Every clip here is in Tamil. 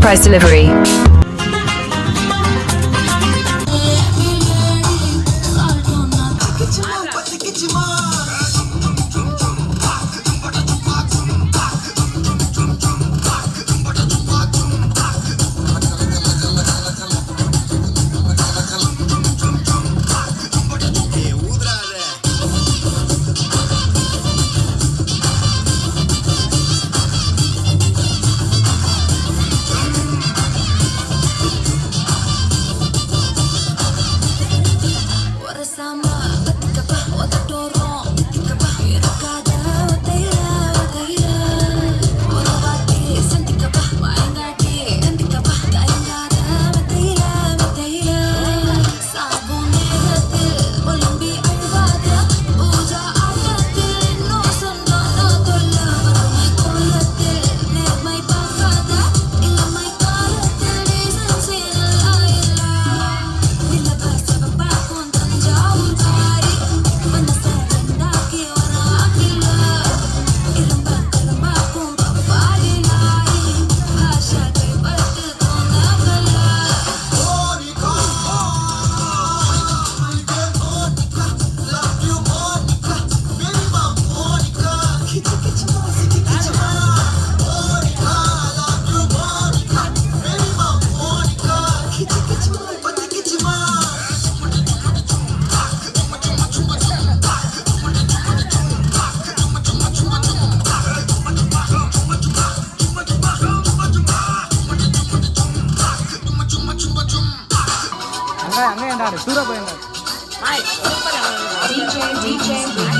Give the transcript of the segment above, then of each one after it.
price delivery. Mama, but the bah, what the door. போய் ஆடு சூரா போய் DJ, DJ, DJ.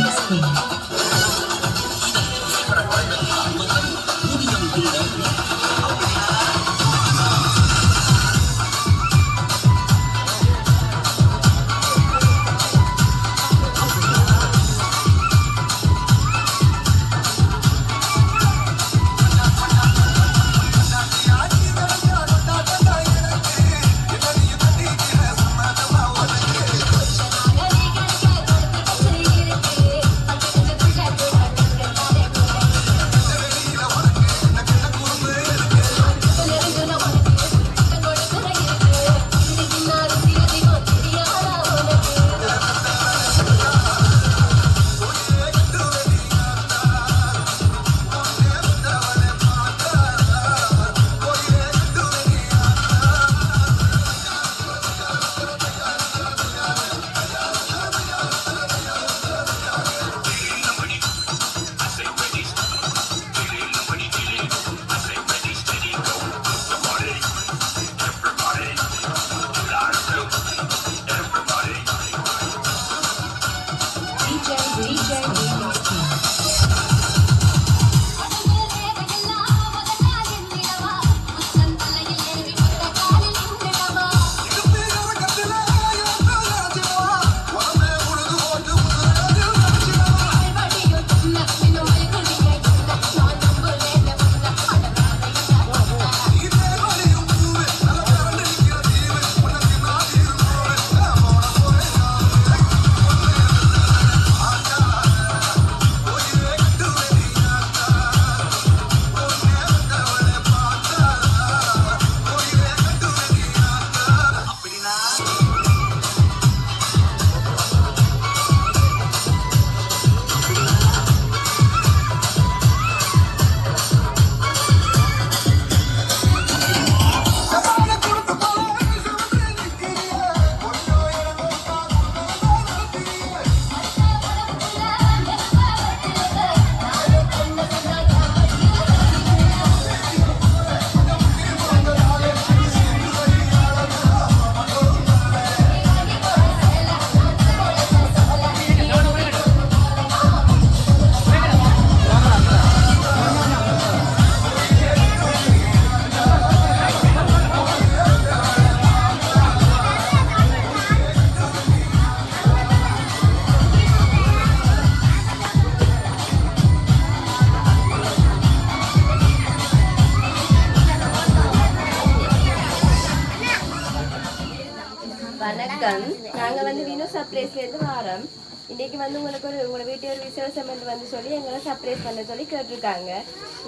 இன்றைக்கு வந்து உங்களுக்கு ஒரு உங்களோட வீட்டு ஒரு விசேஷம் என்று வந்து சொல்லி எங்களை சர்ப்ரைஸ் பண்ண சொல்லி கேட்டிருக்காங்க.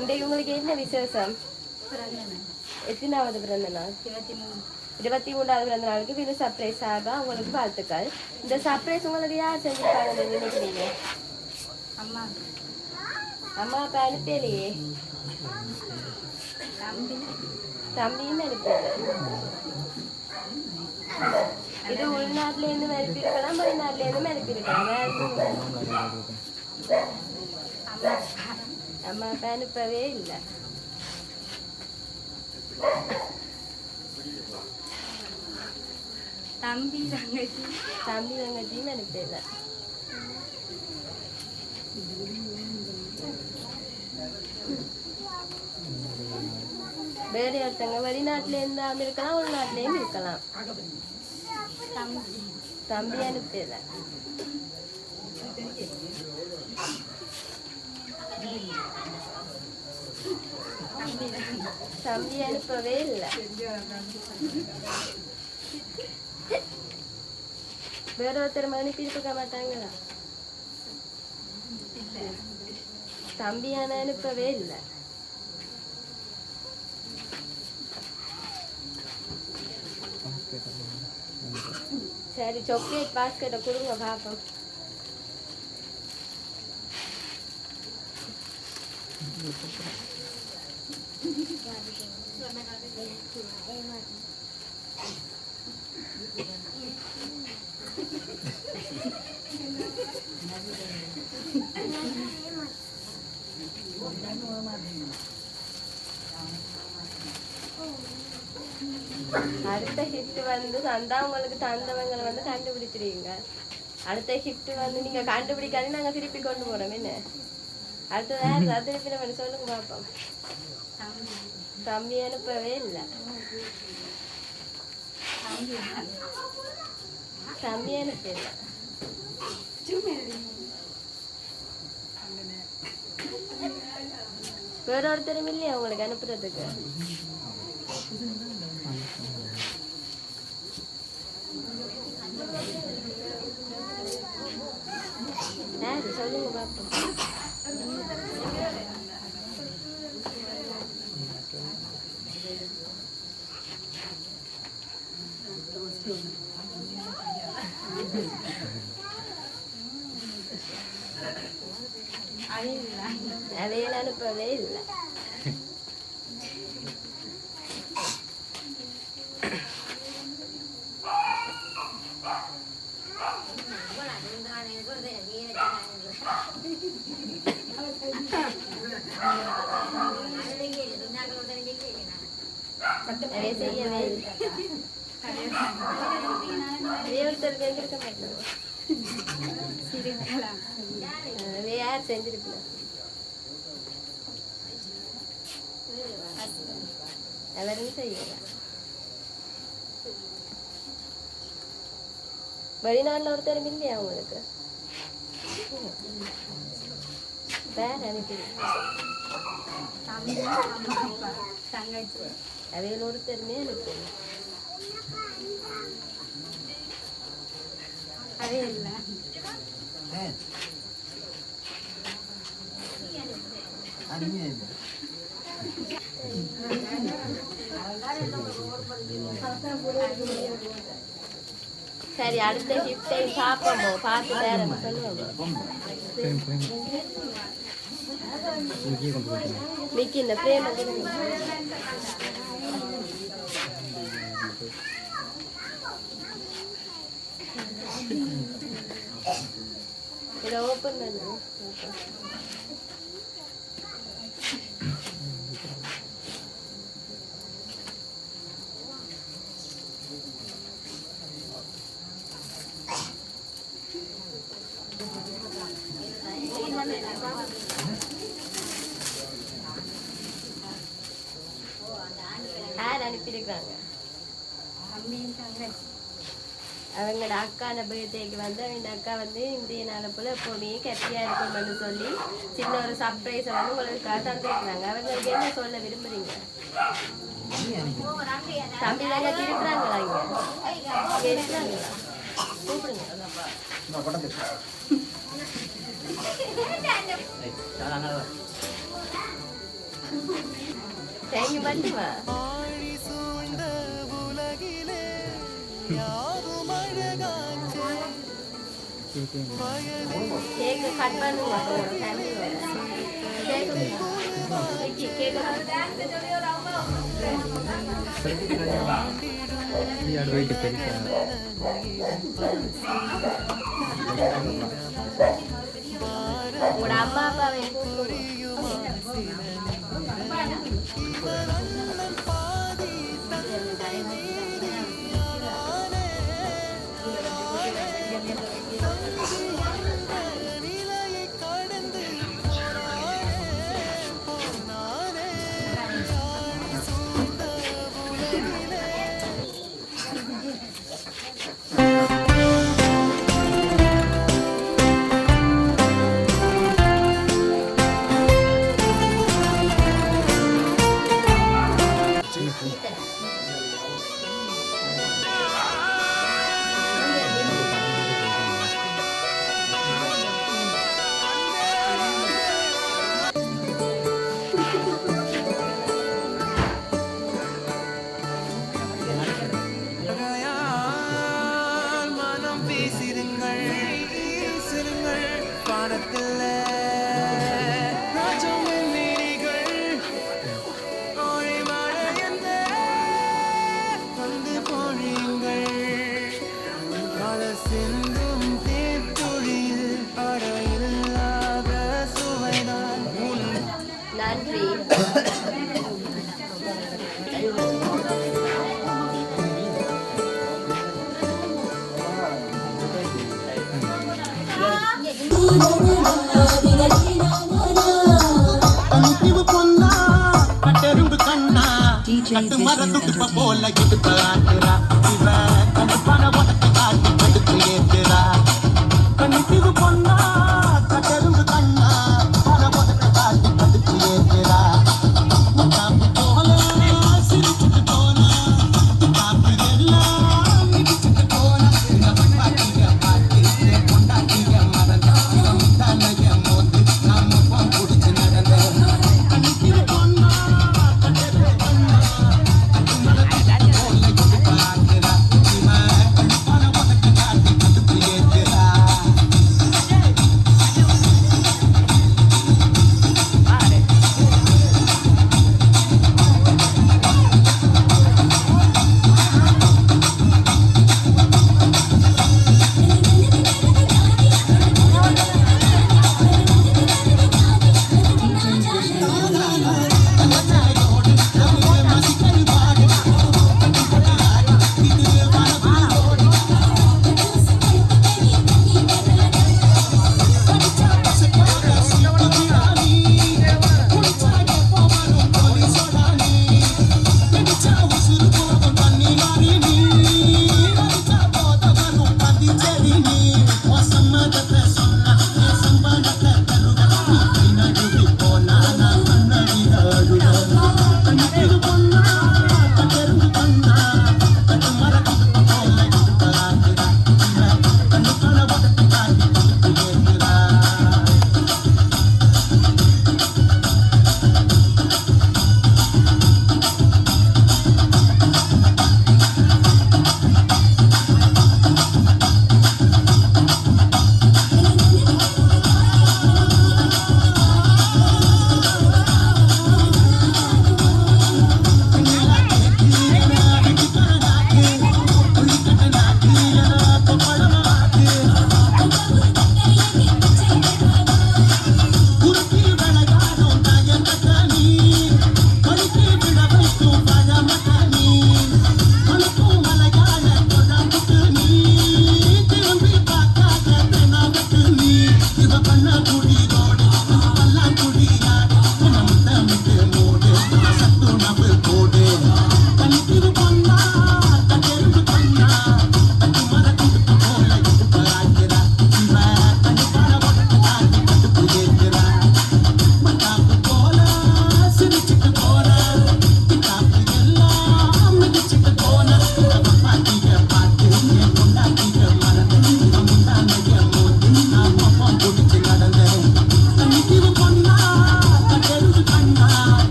இன்றைக்கு உங்களுக்கு என்ன விசேஷம்? எத்தனாவது பிறந்த நாள் இருபத்தி மூணு. இருபத்தி மூன்றாவது பிறந்த நாளுக்கு வீடு சர்ப்ரைஸ் ஆகா உங்களுக்கு வாழ்த்துக்கள். இந்த சர்ப்ரைஸ் உங்களுக்கு யார் செஞ்சுருக்காங்க நினைக்கிறீங்க? அம்மா அம்மா அப்பா அனுப்பலையே தம்பி தம்பியும் அனுப்பல இது உள்நாட்டுல இருந்து அனுப்பியிருக்கலாம் வெளிநாட்டுல இருந்து அனுப்பியிருக்கலாம் வேற எதுவும் இல்ல. அம்மா அப்பா அனுப்பவே இல்லை தம்பி தங்கச்சி தம்பி தங்கச்சியும் அனுப்பல வேற ஒருத்தங்க வெளிநாட்டுல இருந்தாம இருக்கலாம் உள்நாட்டுலயும் இருக்கலாம் தம்பி தம்பி அனுப்பல தம்பி அனுப்பவே இல்லை. வேற ஒருத்தர் அனுப்பி இருக்க மாட்டாங்களா? தம்பியான அனுப்பவே இல்லை. சரி சாக்லேட் பாஸ்கெட்டை கொடுங்க பாப்போம் அடுத்த ஹிட் வந்து தந்தா உங்களுக்கு தந்தவங்களை வந்து கண்டுபிடிச்சிருவீங்க அடுத்த ஹிட் வந்து நீங்க கண்டுபிடிக்காது நாங்க திருப்பி கொண்டு போறோம். என்ன? அடுத்தது அது திருப்பி நம்ம சொல்லுங்க பார்ப்போம் தம்பி அனுப்பவே இல்லை. தம்பி தம்பி அனுப்பல வேற ஒருத்தரும் இல்லையா உங்களுக்கு அனுப்புறதுக்கு? யாரு சொல்லுங்க பாப்போம் அழியில்லை அவையில் அனுப்பவே இல்லை அவை செய்யவே இல்லை அவை ஒருத்தர் கேட்க மாட்டாங்க சிரிக்கலாம் அவை யார் செஞ்சிருக்கலாம் அவரும் செய்யலாம் வெளிநாட்டுல ஒருத்தரும் இல்லையா உங்களுக்கு? வேற அனுப்பி அவையில் ஒருத்தருமே அனுப்பி அதே சரி அடுத்த கிஃப்டை பார்ப்போமோ பார்த்து வேற சொல்லுவோம் மிக்கி இந்த ஃப்ரேம் இதை ஓப்பன் பண்ணு யார் அனுப்பியிருக்காங்க தம்பியும் தங்கச்சி அவங்களோட அக்கான பர்த்டேக்கு வந்து அவங்க அக்கா வந்து இந்திய நாளை போல எப்போவுமே கெட்டியாக இருக்கணும்னு சொல்லி சின்ன ஒரு சர்ப்ரைஸை வந்து உங்களுக்கு தந்துருக்குறாங்க. அவங்களுக்கு என்ன சொல்ல தங்கச்சி இருக்கிறாங்களா இங்க? இங்க இருக்கிறாங்களா? கூப்பிடுங்க. தேங்க்யூ மட்டுமா? కేక్ కట్ పని కేక్ சிந்தும் தீர்த்துழியில் அறையில்லாத சுவைதான். நன்றி. பொன்னா கட்டெரும்பு கண்ணா கட்டு மரத்துக்கு போல இருக்கு